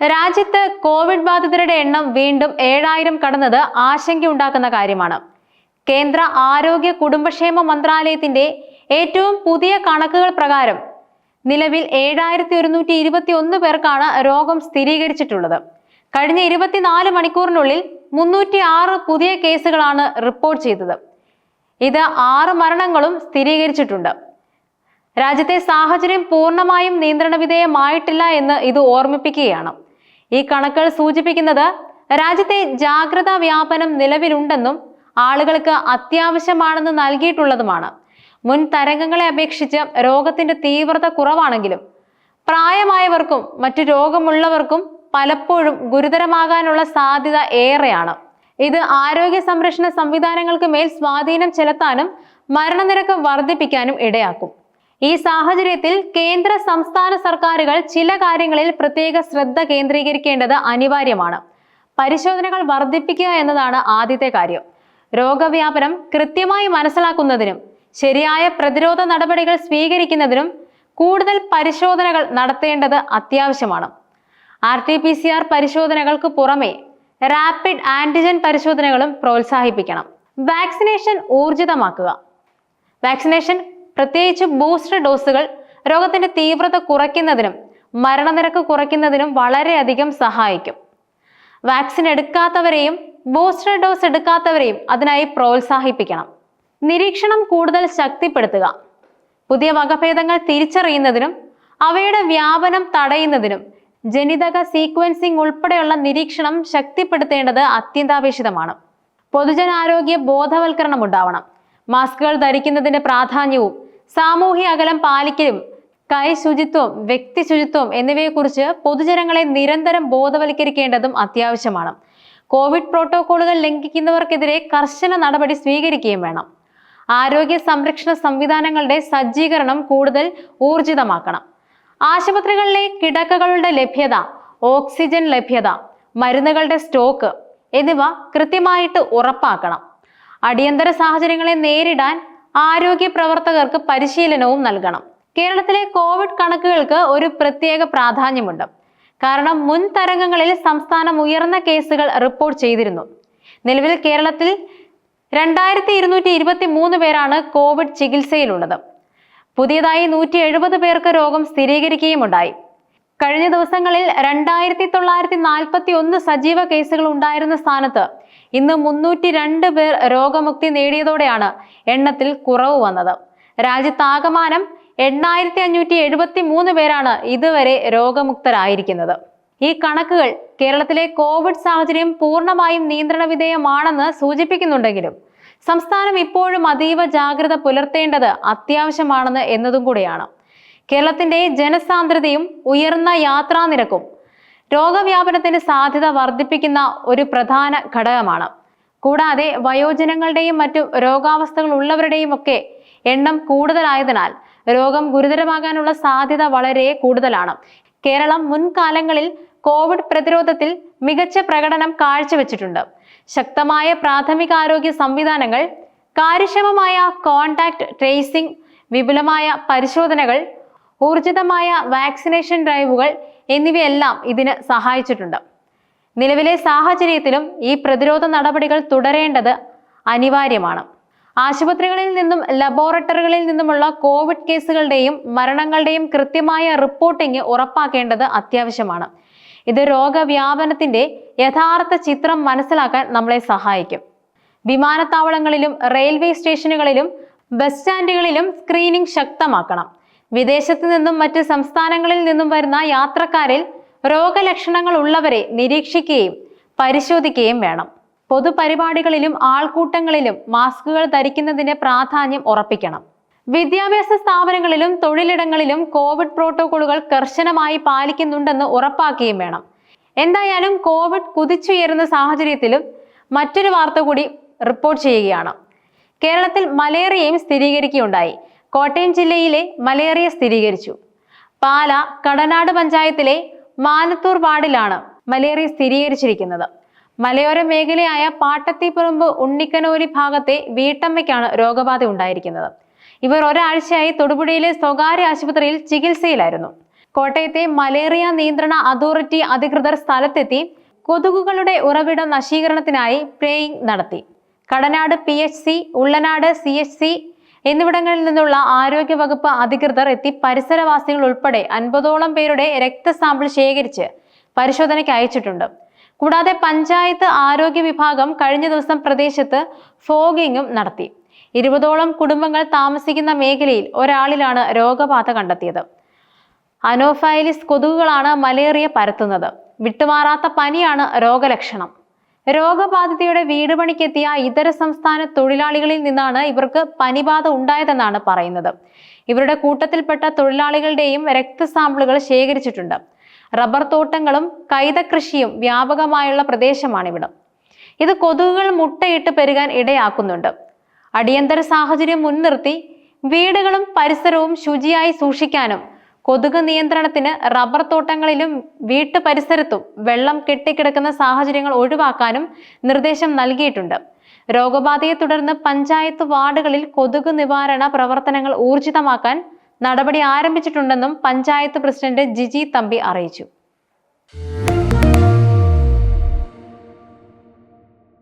രാജ്യത്ത് കോവിഡ് ബാധിതരുടെ എണ്ണം വീണ്ടും ഏഴായിരം കടന്നത് ആശങ്കയുണ്ടാക്കുന്ന കാര്യമാണ്. കേന്ദ്ര ആരോഗ്യ കുടുംബക്ഷേമ മന്ത്രാലയത്തിന്റെ ഏറ്റവും പുതിയ കണക്കുകൾ പ്രകാരം നിലവിൽ ഏഴായിരത്തി ഒരുന്നൂറ്റി ഇരുപത്തി ഒന്ന് പേർക്കാണ് രോഗം സ്ഥിരീകരിച്ചിട്ടുള്ളത്. കഴിഞ്ഞ ഇരുപത്തിനാല് മണിക്കൂറിനുള്ളിൽ മുന്നൂറ്റി ആറ് പുതിയ കേസുകളാണ് റിപ്പോർട്ട് ചെയ്തത്. ഇത് ആറ് മരണങ്ങളും സ്ഥിരീകരിച്ചിട്ടുണ്ട്. രാജ്യത്തെ സാഹചര്യം പൂർണമായും നിയന്ത്രണ വിധേയമായിട്ടില്ല എന്ന് ഇത് ഓർമ്മിപ്പിക്കുകയാണ്. ഈ കണക്കുകൾ സൂചിപ്പിക്കുന്നത് രാജ്യത്തെ ജാഗ്രതാ വ്യാപനം നിലവിലുണ്ടെന്നും ആളുകൾക്ക് അത്യാവശ്യമാണെന്ന് നൽകിയിട്ടുള്ളതുമാണ്. മുൻ തരംഗങ്ങളെ അപേക്ഷിച്ച് രോഗത്തിന്റെ തീവ്രത കുറവാണെങ്കിലും പ്രായമായവർക്കും മറ്റു രോഗമുള്ളവർക്കും പലപ്പോഴും ഗുരുതരമാകാനുള്ള സാധ്യത ഏറെയാണ്. ഇത് ആരോഗ്യ സംരക്ഷണ സംവിധാനങ്ങൾക്ക് മേൽ സ്വാധീനം ചെലുത്താനും മരണനിരക്ക് വർദ്ധിപ്പിക്കാനും ഇടയാക്കും. ഈ സാഹചര്യത്തിൽ കേന്ദ്ര സംസ്ഥാന സർക്കാരുകൾ ചില കാര്യങ്ങളിൽ പ്രത്യേക ശ്രദ്ധ കേന്ദ്രീകരിക്കേണ്ടത് അനിവാര്യമാണ്. പരിശോധനകൾ വർദ്ധിപ്പിക്കുക എന്നതാണ് ആദ്യത്തെ കാര്യം. രോഗവ്യാപനം കൃത്യമായി മനസ്സിലാക്കുന്നതിനും ശരിയായ പ്രതിരോധ നടപടികൾ സ്വീകരിക്കുന്നതിനും കൂടുതൽ പരിശോധനകൾ നടത്തേണ്ടത് അത്യാവശ്യമാണ്. R T P C R പരിശോധനകൾക്ക് പുറമെ റാപ്പിഡ് ആന്റിജൻ പരിശോധനകളും പ്രോത്സാഹിപ്പിക്കണം. വാക്സിനേഷൻ ഊർജിതമാക്കുക. വാക്സിനേഷൻ പ്രത്യേകിച്ച് ബൂസ്റ്റർ ഡോസുകൾ രോഗത്തിന്റെ തീവ്രത കുറയ്ക്കുന്നതിനും മരണനിരക്ക് കുറയ്ക്കുന്നതിനും വളരെയധികം സഹായിക്കും. വാക്സിൻ എടുക്കാത്തവരെയും ബൂസ്റ്റർ ഡോസ് എടുക്കാത്തവരെയും അതിനായി പ്രോത്സാഹിപ്പിക്കണം. നിരീക്ഷണം കൂടുതൽ ശക്തിപ്പെടുത്തുക. പുതിയ വകഭേദങ്ങൾ തിരിച്ചറിയുന്നതിനും അവയുടെ വ്യാപനം തടയുന്നതിനും ജനിതക സീക്വൻസിംഗ് ഉൾപ്പെടെയുള്ള നിരീക്ഷണം ശക്തിപ്പെടുത്തേണ്ടത് അത്യന്താപേക്ഷിതമാണ്. പൊതുജനാരോഗ്യ ബോധവൽക്കരണം ഉണ്ടാവണം. മാസ്കുകൾ ധരിക്കുന്നതിന്റെ പ്രാധാന്യവും സാമൂഹ്യ അകലം പാലിക്കലും കൈ ശുചിത്വം വ്യക്തി ശുചിത്വം എന്നിവയെക്കുറിച്ച് പൊതുജനങ്ങളെ നിരന്തരം ബോധവൽക്കരിക്കേണ്ടതും അത്യാവശ്യമാണ്. കോവിഡ് പ്രോട്ടോകോളുകൾ ലംഘിക്കുന്നവർക്കെതിരെ കർശന നടപടി സ്വീകരിക്കുകയും വേണം. ആരോഗ്യ സംരക്ഷണ സംവിധാനങ്ങളുടെ സജ്ജീകരണം കൂടുതൽ ഊർജിതമാക്കണം. ആശുപത്രികളിലെ കിടക്കകളുടെ ലഭ്യത ഓക്സിജൻ ലഭ്യത മരുന്നുകളുടെ സ്റ്റോക്ക് എന്നിവ കൃത്യമായിട്ട് ഉറപ്പാക്കണം. അടിയന്തര സാഹചര്യങ്ങളെ നേരിടാൻ ആരോഗ്യ പ്രവർത്തകർക്ക് പരിശീലനവും നൽകണം. കേരളത്തിലെ കോവിഡ് കണക്കുകൾക്ക് ഒരു പ്രത്യേക പ്രാധാന്യമുണ്ട്. കാരണം മുൻ തരംഗങ്ങളിൽ സംസ്ഥാനം ഉയർന്ന കേസുകൾ റിപ്പോർട്ട് ചെയ്തിരുന്നു. നിലവിൽ കേരളത്തിൽ രണ്ടായിരത്തി ഇരുന്നൂറ്റി ഇരുപത്തി മൂന്ന് പേരാണ് കോവിഡ് ചികിത്സയിലുള്ളത്. പുതിയതായി നൂറ്റി എഴുപത് പേർക്ക് രോഗം സ്ഥിരീകരിക്കുകയുമുണ്ടായി. കഴിഞ്ഞ ദിവസങ്ങളിൽ രണ്ടായിരത്തി തൊള്ളായിരത്തി നാൽപ്പത്തി ഒന്ന് സജീവ കേസുകൾ ഉണ്ടായിരുന്ന സ്ഥാനത്ത് ഇന്ന് മുന്നൂറ്റി രണ്ട് പേർ രോഗമുക്തി നേടിയതോടെയാണ് എണ്ണത്തിൽ കുറവ് വന്നത്. രാജ്യത്താകമാനം എണ്ണായിരത്തി അഞ്ഞൂറ്റി എഴുപത്തി മൂന്ന് പേരാണ് ഇതുവരെ രോഗമുക്തരായിരിക്കുന്നത്. ഈ കണക്കുകൾ കേരളത്തിലെ കോവിഡ് സാഹചര്യം പൂർണമായും നിയന്ത്രണ വിധേയമാണെന്ന് സൂചിപ്പിക്കുന്നുണ്ടെങ്കിലും സംസ്ഥാനം ഇപ്പോഴും അതീവ ജാഗ്രത പുലർത്തേണ്ടത് അത്യാവശ്യമാണെന്ന് എന്നതും കൂടിയാണ്. കേരളത്തിന്റെ ജനസാന്ദ്രതയും ഉയർന്ന യാത്രാ നിരക്കും സാധ്യത വർദ്ധിപ്പിക്കുന്ന ഒരു പ്രധാന ഘടകമാണ്. കൂടാതെ വയോജനങ്ങളുടെയും മറ്റു രോഗാവസ്ഥകൾ ഉള്ളവരുടെയും ഒക്കെ എണ്ണം കൂടുതലായതിനാൽ രോഗം ഗുരുതരമാകാനുള്ള സാധ്യത വളരെ കൂടുതലാണ്. കേരളം മുൻകാലങ്ങളിൽ കോവിഡ് പ്രതിരോധത്തിൽ മികച്ച പ്രകടനം കാഴ്ചവെച്ചിട്ടുണ്ട്. ശക്തമായ പ്രാഥമികാരോഗ്യ സംവിധാനങ്ങൾ കാര്യക്ഷമമായ കോണ്ടാക്ട് ട്രേസിംഗ് വിപുലമായ പരിശോധനകൾ ഊർജിതമായ വാക്സിനേഷൻ ഡ്രൈവുകൾ എന്നിവയെല്ലാം ഇതിന് സഹായിച്ചിട്ടുണ്ട്. നിലവിലെ സാഹചര്യത്തിലും ഈ പ്രതിരോധ നടപടികൾ തുടരേണ്ടത് അനിവാര്യമാണ്. ആശുപത്രികളിൽ നിന്നും ലബോറട്ടറികളിൽ നിന്നുമുള്ള കോവിഡ് കേസുകളുടെയും മരണങ്ങളുടെയും കൃത്യമായ റിപ്പോർട്ടിംഗ് ഉറപ്പാക്കേണ്ടത് അത്യാവശ്യമാണ്. ഇത് രോഗവ്യാപനത്തിന്റെ യഥാർത്ഥ ചിത്രം മനസ്സിലാക്കാൻ നമ്മളെ സഹായിക്കും. വിമാനത്താവളങ്ങളിലും റെയിൽവേ സ്റ്റേഷനുകളിലും ബസ് സ്റ്റാൻഡുകളിലും സ്ക്രീനിംഗ് ശക്തമാക്കണം. വിദേശത്തു നിന്നും മറ്റ് സംസ്ഥാനങ്ങളിൽ നിന്നും വരുന്ന യാത്രക്കാരിൽ രോഗലക്ഷണങ്ങൾ ഉള്ളവരെ നിരീക്ഷിക്കുകയും പരിശോധിക്കുകയും വേണം. പൊതുപരിപാടികളിലും ആൾക്കൂട്ടങ്ങളിലും മാസ്കുകൾ ധരിക്കുന്നതിന്റെ പ്രാധാന്യം ഉറപ്പിക്കണം. വിദ്യാഭ്യാസ സ്ഥാപനങ്ങളിലും തൊഴിലിടങ്ങളിലും കോവിഡ് പ്രോട്ടോകോളുകൾ കർശനമായി പാലിക്കുന്നുണ്ടെന്ന് ഉറപ്പാക്കുകയും വേണം. എന്തായാലും കോവിഡ് കുതിച്ചുയരുന്ന സാഹചര്യത്തിലും മറ്റൊരു വാർത്ത കൂടി റിപ്പോർട്ട് ചെയ്യുകയാണ്. കേരളത്തിൽ മലേറിയയും സ്ഥിരീകരിക്കുകയുണ്ടായി. കോട്ടയം ജില്ലയിലെ മലേറിയ സ്ഥിരീകരിച്ചു. പാല കടനാട് പഞ്ചായത്തിലെ മാനത്തൂർ വാർഡിലാണ് മലേറിയ സ്ഥിരീകരിച്ചിരിക്കുന്നത്. മലയോര മേഖലയായ പാട്ടത്തിപ്പുറമ്പ് ഉണ്ണിക്കനോലി ഭാഗത്തെ വീട്ടമ്മയ്ക്കാണ് രോഗബാധ ഉണ്ടായിരിക്കുന്നത്. ഇവർ ഒരാഴ്ചയായി തൊടുപുഴയിലെ സ്വകാര്യ ആശുപത്രിയിൽ ചികിത്സയിലായിരുന്നു. കോട്ടയത്തെ മലേറിയ നിയന്ത്രണ അതോറിറ്റി അധികൃതർ സ്ഥലത്തെത്തി കൊതുകുകളുടെ ഉറവിട നശീകരണത്തിനായി പ്ലേയിങ് നടത്തി. Kadanad P H C Ullanad C H C എന്നിവിടങ്ങളിൽ നിന്നുള്ള ആരോഗ്യവകുപ്പ് അധികൃതർ എത്തി പരിസരവാസികൾ ഉൾപ്പെടെ അൻപതോളം പേരുടെ രക്തസാമ്പിൾ ശേഖരിച്ച് പരിശോധനയ്ക്ക് അയച്ചിട്ടുണ്ട്. കൂടാതെ പഞ്ചായത്ത് ആരോഗ്യ വിഭാഗം കഴിഞ്ഞ ദിവസം പ്രദേശത്ത് ഫോഗിങ്ങും നടത്തി. ഇരുപതോളം കുടുംബങ്ങൾ താമസിക്കുന്ന മേഖലയിൽ ഒരാളിലാണ് രോഗബാധ കണ്ടെത്തിയത്. അനോഫൈലിസ് കൊതുകുകളാണ് മലേറിയ പരത്തുന്നത്. വിട്ടുമാറാത്ത പനിയാണ് രോഗലക്ഷണം. രോഗബാധിതയുടെ വീട് പണിക്കെത്തിയ ഇതര സംസ്ഥാന തൊഴിലാളികളിൽ നിന്നാണ് ഇവർക്ക് പനിബാധ ഉണ്ടായതെന്നാണ് പറയുന്നത്. ഇവരുടെ കൂട്ടത്തിൽപ്പെട്ട തൊഴിലാളികളുടെയും രക്തസാമ്പിളുകൾ ശേഖരിച്ചിട്ടുണ്ട്. റബ്ബർ തോട്ടങ്ങളും കൈതകൃഷിയും വ്യാപകമായുള്ള പ്രദേശമാണിവിടം. ഇത് കൊതുകുകൾ മുട്ടയിട്ട് പെരുകാൻ ഇടയാക്കുന്നുണ്ട്. അടിയന്തര സാഹചര്യം മുൻനിർത്തി വീടുകളും പരിസരവും ശുചിയായി സൂക്ഷിക്കാനും കൊതുക് നിയന്ത്രണത്തിന് റബ്ബർ തോട്ടങ്ങളിലും വീട്ടു പരിസരത്തും വെള്ളം കെട്ടിക്കിടക്കുന്ന സാഹചര്യങ്ങൾ ഒഴിവാക്കാനും നിർദ്ദേശം നൽകിയിട്ടുണ്ട്. രോഗബാധയെ തുടർന്ന് പഞ്ചായത്ത് വാർഡുകളിൽ കൊതുക് നിവാരണ പ്രവർത്തനങ്ങൾ ഊർജിതമാക്കാൻ നടപടി ആരംഭിച്ചിട്ടുണ്ടെന്നും പഞ്ചായത്ത് പ്രസിഡന്റ് ജിജി തമ്പി അറിയിച്ചു.